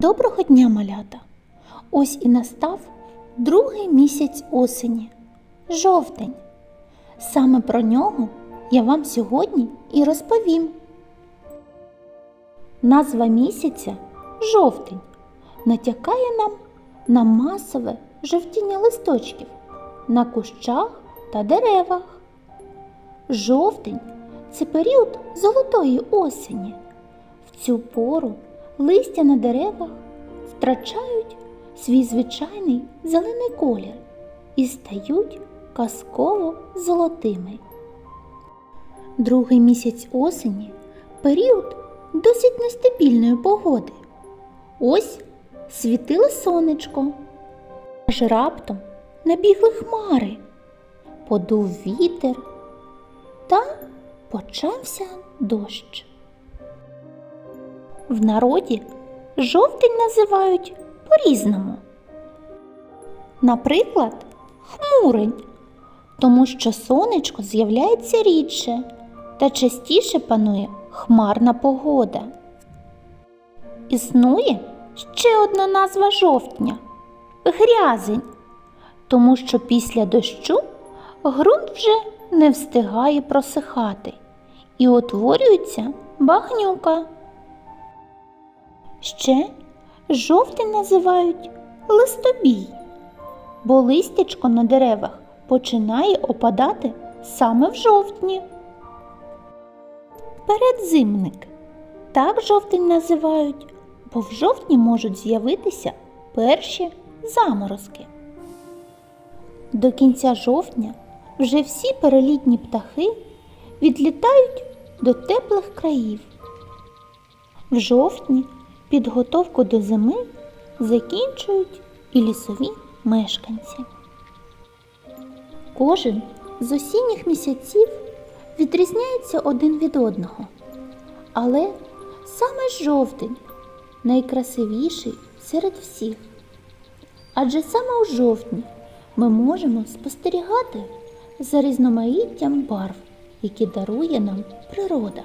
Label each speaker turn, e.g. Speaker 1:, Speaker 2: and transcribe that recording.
Speaker 1: Доброго дня, малята! Ось і настав другий місяць осені жовтень. Саме про нього я вам сьогодні і розповім. Назва місяця жовтень натякає нам на масове жовтіння листочків на кущах та деревах. Жовтень це період золотої осені. В цю пору листя на деревах втрачають свій звичайний зелений колір і стають казково золотими. Другий місяць осені період досить нестабільної погоди. Ось світило сонечко, аж раптом набігли хмари, подув вітер та почався дощ. В народі жовтень називають по-різному. Наприклад, хмурень, тому що сонечко з'являється рідше та частіше панує хмарна погода. Існує ще одна назва жовтня грязень, тому що після дощу ґрунт вже не встигає просихати і утворюється багнюка. Ще жовтень називають листобій, бо листячко на деревах починає опадати саме в жовтні. Передзимник так жовтень називають, бо в жовтні можуть з'явитися перші заморозки. До кінця жовтня вже всі перелітні птахи відлітають до теплих країв. В жовтні підготовку до зими закінчують і лісові мешканці. Кожен з осінніх місяців відрізняється один від одного, але саме жовтень найкрасивіший серед всіх. Адже саме у жовтні ми можемо спостерігати за різноманіттям барв, які дарує нам природа.